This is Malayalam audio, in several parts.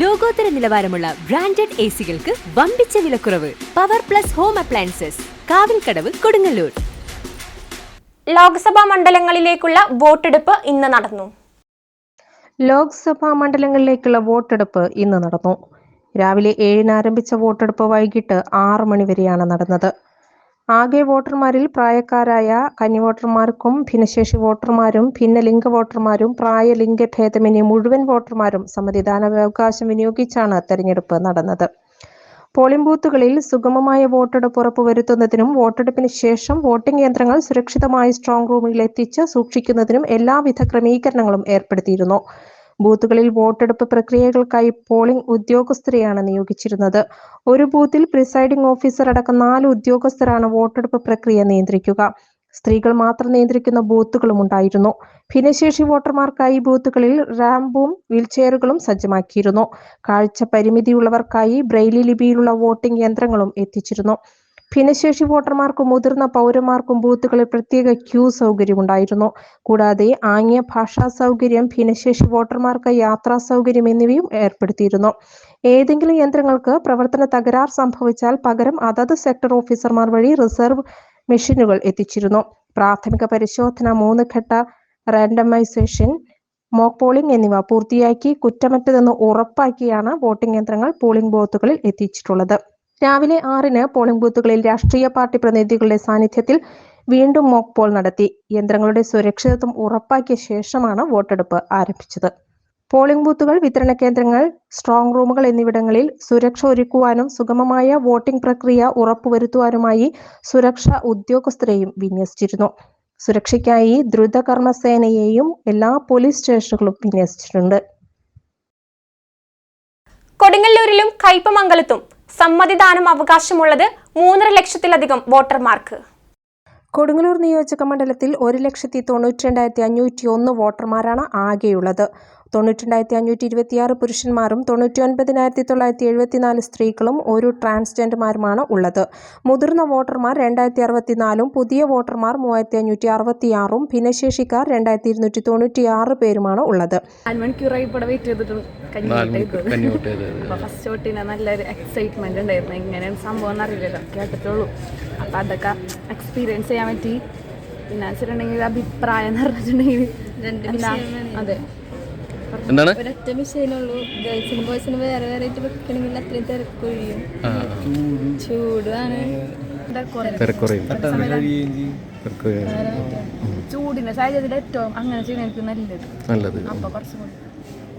ലോകോത്തര നിലവാരമുള്ള ബ്രാൻഡഡ് എ സികൾക്ക് വമ്പിച്ച വിലക്കുറവ് power plus home appliances Kavilkadavu Kodungallur. Lok Sabha മണ്ഡലങ്ങളിലേക്കുള്ള വോട്ടെടുപ്പ് ഇന്ന് നടന്നു. ലോക്സഭാ മണ്ഡലങ്ങളിലേക്കുള്ള വോട്ടെടുപ്പ് ഇന്ന് നടന്നു. രാവിലെ ഏഴിന് ആരംഭിച്ച വോട്ടെടുപ്പ് വൈകിട്ട് ആറ് മണിവരെയാണ് നടന്നത്. ആകെ വോട്ടർമാരിൽ പ്രായക്കാരായ കന്നി വോട്ടർമാർക്കും ഭിന്നശേഷി വോട്ടർമാരും ഭിന്നലിംഗ വോട്ടർമാരും പ്രായലിംഗ ഭേദമന്യേ മുഴുവൻ വോട്ടർമാരും സമ്മതിദാനാവകാശം വിനിയോഗിച്ചാണ് തെരഞ്ഞെടുപ്പ് നടന്നത്. പോളിംഗ് ബൂത്തുകളിൽ സുഗമമായ വോട്ടെടുപ്പ് ഉറപ്പുവരുത്തുന്നതിനും വോട്ടെടുപ്പിന് ശേഷം വോട്ടിംഗ് യന്ത്രങ്ങൾ സുരക്ഷിതമായി സ്ട്രോങ് റൂമിൽ എത്തിച്ച് സൂക്ഷിക്കുന്നതിനും എല്ലാവിധ ക്രമീകരണങ്ങളും ഏർപ്പെടുത്തിയിരുന്നു. ബൂത്തുകളിൽ വോട്ടെടുപ്പ് പ്രക്രിയകൾക്കായി പോളിംഗ് ഉദ്യോഗസ്ഥരെയാണ് നിയോഗിച്ചിരുന്നത്. ഒരു ബൂത്തിൽ പ്രിസൈഡിംഗ് ഓഫീസർ അടക്കം നാല് ഉദ്യോഗസ്ഥരാണ് വോട്ടെടുപ്പ് പ്രക്രിയ നിയന്ത്രിക്കുക. സ്ത്രീകൾ മാത്രം നിയന്ത്രിക്കുന്ന ബൂത്തുകളും ഉണ്ടായിരുന്നു. ഭിന്നശേഷി വോട്ടർമാർക്കായി ബൂത്തുകളിൽ റാമ്പും വീൽചെയറുകളും സജ്ജമാക്കിയിരുന്നു. കാഴ്ച പരിമിതിയുള്ളവർക്കായി ബ്രെയിലി ലിപിയിലുള്ള വോട്ടിംഗ് യന്ത്രങ്ങളും എത്തിച്ചിരുന്നു. ഭിന്നശേഷി വോട്ടർമാർക്കും മുതിർന്ന പൗരന്മാർക്കും ബൂത്തുകളിൽ പ്രത്യേക ക്യൂ സൗകര്യമുണ്ടായിരുന്നു. കൂടാതെ ആംഗ്യ ഭാഷാ സൗകര്യം ഭിന്നശേഷി വോട്ടർമാർക്ക് യാത്രാ സൗകര്യം എന്നിവയും ഏർപ്പെടുത്തിയിരുന്നു. ഏതെങ്കിലും യന്ത്രങ്ങൾക്ക് പ്രവർത്തന തകരാർ സംഭവിച്ചാൽ പകരം അതത് സെക്ടർ ഓഫീസർമാർ വഴി റിസർവ് മെഷീനുകൾ എത്തിച്ചിരുന്നു. പ്രാഥമിക പരിശോധന മൂന്ന് ഘട്ട റാൻഡമൈസേഷൻ മോക്ക് പോളിംഗ് എന്നിവ പൂർത്തിയാക്കി കുറ്റമറ്റതെന്ന് ഉറപ്പാക്കിയാണ് വോട്ടിംഗ് യന്ത്രങ്ങൾ പോളിംഗ് ബൂത്തുകളിൽ എത്തിച്ചിട്ടുള്ളത്. രാവിലെ ആറിന് പോളിംഗ് ബൂത്തുകളിൽ രാഷ്ട്രീയ പാർട്ടി പ്രതിനിധികളുടെ സാന്നിധ്യത്തിൽ വീണ്ടും മോക്ക് പോൾ നടത്തി. യന്ത്രങ്ങളുടെ സുരക്ഷിതത്വം ഉറപ്പാക്കിയ ശേഷമാണ് വോട്ടെടുപ്പ് ആരംഭിച്ചത്. പോളിംഗ് ബൂത്തുകൾ വിതരണ കേന്ദ്രങ്ങൾ സ്ട്രോങ് റൂമുകൾ എന്നിവിടങ്ങളിൽ സുരക്ഷ ഒരുക്കുവാനും സുഗമമായ വോട്ടിംഗ് പ്രക്രിയ ഉറപ്പുവരുത്തുവാനുമായി സുരക്ഷാ ഉദ്യോഗസ്ഥരെയും വിന്യസിച്ചിരുന്നു. സുരക്ഷയ്ക്കായി ദ്രുതകർമ്മസേനയെയും എല്ലാ പോലീസ് സ്റ്റേഷനുകളും വിന്യസിച്ചിട്ടുണ്ട്. കൊടുങ്ങല്ലൂരിലും കയ്പമംഗലത്തും സമ്മതിദാനം അവകാശമുള്ളത് മൂന്നര ലക്ഷത്തിലധികം വോട്ടർമാർക്ക്. കൊടുങ്ങല്ലൂർ നിയോജക മണ്ഡലത്തിൽ ഒരു ലക്ഷത്തി തൊണ്ണൂറ്റി രണ്ടായിരത്തി അഞ്ഞൂറ്റി ഒന്ന് വോട്ടർമാരാണ് ആകെയുള്ളത്. തൊണ്ണൂറ്റി രണ്ടായിരത്തി അഞ്ഞൂറ്റി ഇരുപത്തിയാറ് പുരുഷന്മാരും തൊണ്ണൂറ്റി ഒൻപതിനായിരത്തി തൊള്ളായിരത്തി എഴുപത്തിനാല് സ്ത്രീകളും ഒരു ട്രാൻസ്ജെൻഡർമാരുമാണ് ഉള്ളത്. മുതിർന്ന വോട്ടർമാർ രണ്ടായിരത്തി അറുപത്തിനാലും പുതിയ വോട്ടർമാർ മൂവായിരത്തി അഞ്ഞൂറ്റി അറുപത്തിയാറും ഭിന്നശേഷിക്കാർ രണ്ടായിരത്തി ഇരുന്നൂറ്റി തൊണ്ണൂറ്റി ആറ് പേരുമാണ് ഉള്ളത്. നാല് മണിക്കൂറായി ഇവിടെ വെയിറ്റ് ചെയ്തിട്ട് നാല് മണിക്കൂർ കഞ്ഞി കഞ്ഞി കൂട്ടിയത് അപ്പൊ ഫസ്റ്റ് തൊട്ടിന് നല്ലൊരു എക്സൈറ്റ്മെന്റ് ഉണ്ടായിരുന്നു. എങ്ങനെയാണ് സംഭവം എന്നറിയില്ലല്ലോ. കേട്ടിട്ടുള്ളൂ. അപ്പൊ അതൊക്കെ എക്സ്പീരിയൻസ് ചെയ്യാൻ പറ്റി. പിന്നെ വെച്ചിട്ടുണ്ടെങ്കിൽ അഭിപ്രായം എന്ന് പറഞ്ഞിട്ടുണ്ടെങ്കിൽ അതെ. എന്താണ്. ചൂടിന്റെ സാഹചര്യത്തിൽ ഏറ്റവും അങ്ങനെ ചെയ്യുന്ന നല്ലത്. നല്ലത്. അപ്പൊ കുറച്ചും കൂടി.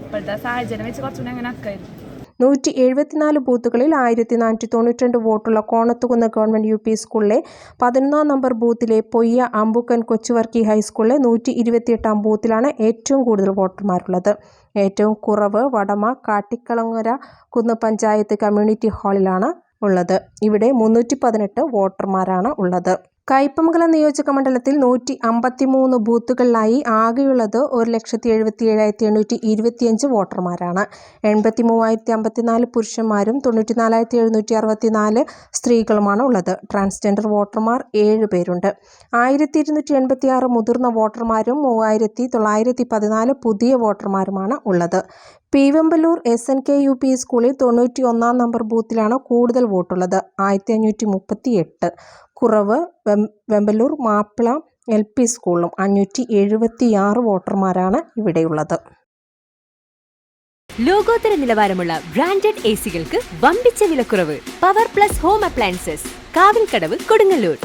ഇപ്പോഴത്തെ സാഹചര്യം വെച്ച് കുറച്ചുകൂടി അങ്ങനെ ആക്കായിരുന്നു. നൂറ്റി എഴുപത്തിനാല് ബൂത്തുകളിൽ ആയിരത്തി നാനൂറ്റി തൊണ്ണൂറ്റിരണ്ട് വോട്ടുള്ള കോണത്തുകുന്ന് ഗവൺമെന്റ് യു പി സ്കൂളിലെ പതിനൊന്നാം നമ്പർ ബൂത്തിലെ പൊയ്യ അമ്പുക്കൻ കൊച്ചുവർക്കി ഹൈസ്കൂളിലെ നൂറ്റി ഇരുപത്തിയെട്ടാം ബൂത്തിലാണ് ഏറ്റവും കൂടുതൽ വോട്ടർമാരുള്ളത്. ഏറ്റവും കുറവ് വടമ കാട്ടിക്കളങ്ങര കുന്ന് പഞ്ചായത്ത് കമ്മ്യൂണിറ്റി ഹാളിലാണ് ഉള്ളത്. ഇവിടെ മുന്നൂറ്റി പതിനെട്ട് വോട്ടർമാരാണ് ഉള്ളത്. കയ്പമംഗലം നിയോജക മണ്ഡലത്തിൽ നൂറ്റി അമ്പത്തിമൂന്ന് ബൂത്തുകളിലായി ആകെയുള്ളത് ഒരു ലക്ഷത്തി എഴുപത്തി ഏഴായിരത്തി എണ്ണൂറ്റി ഇരുപത്തിയഞ്ച് വോട്ടർമാരാണ്. എൺപത്തി മൂവായിരത്തി അമ്പത്തിനാല് പുരുഷന്മാരും തൊണ്ണൂറ്റിനാലായിരത്തി എഴുന്നൂറ്റി അറുപത്തിനാല് സ്ത്രീകളുമാണ് ഉള്ളത്. ട്രാൻസ്ജെൻഡർ വോട്ടർമാർ ഏഴ് പേരുണ്ട്. ആയിരത്തി ഇരുന്നൂറ്റി എൺപത്തി ആറ് മുതിർന്ന വോട്ടർമാരും മൂവായിരത്തി തൊള്ളായിരത്തി പതിനാല് പുതിയ വോട്ടർമാരുമാണ് ഉള്ളത്. Peevampalloor S N K U P സ്കൂളിൽ തൊണ്ണൂറ്റി ഒന്നാം നമ്പർ ബൂത്തിലാണ് കൂടുതൽ വോട്ടുള്ളത്. ആയിരത്തി അഞ്ഞൂറ്റി മുപ്പത്തി എട്ട് കുറവ് വെമ്പല്ലൂർ മാപ്പിള എൽ പി സ്കൂളിലും അഞ്ഞൂറ്റി എഴുപത്തി ആറ് വോട്ടർമാരാണ് ഇവിടെയുള്ളത്. ലോകോത്തര നിലവാരമുള്ള ബ്രാൻഡഡ് എ സികൾക്ക് വമ്പിച്ച വിലക്കുറവ്. Power plus home appliances Kavilkadavu Kodungallur.